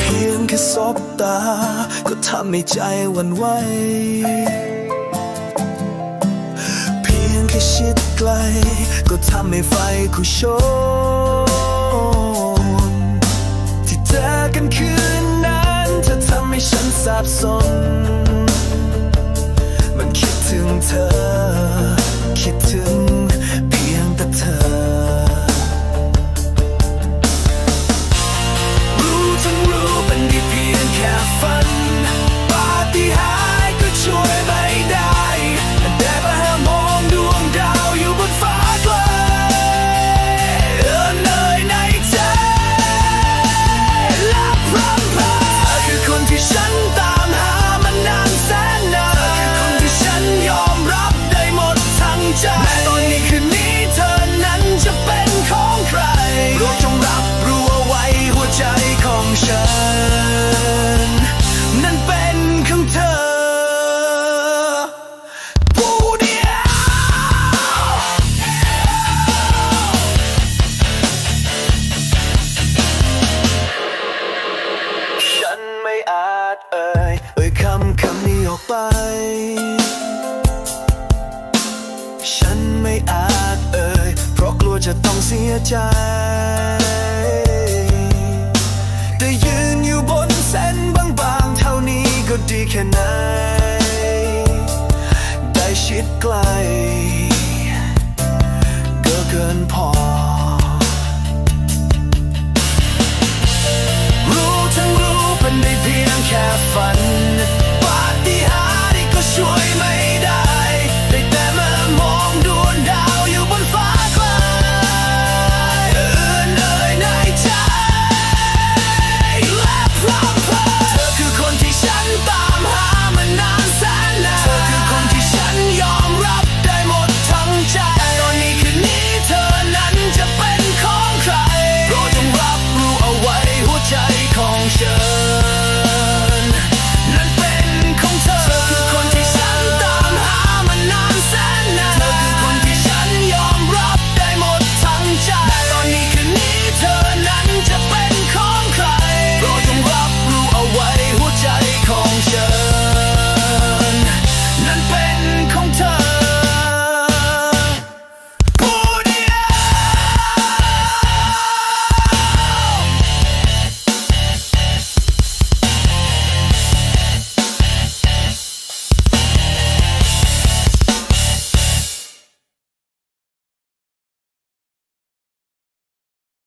เพียงแค่สบตา ก็ทำให้ใจวันไหวเพีย ค่ชิดไกล ก็ทำให้ไฟคุโชนที่เจอกันคืนนั้นเธอทำให้ฉันสับสนมัน อกไป ฉันไม่อาจเอ่ย เพราะกลัวจะต้องเสียใจ แต่ยืนอยู่บนเส้นบางๆ เท่านี้ก็ดีแค่ไหน ได้ชิดใกล้ ก็เกินพอ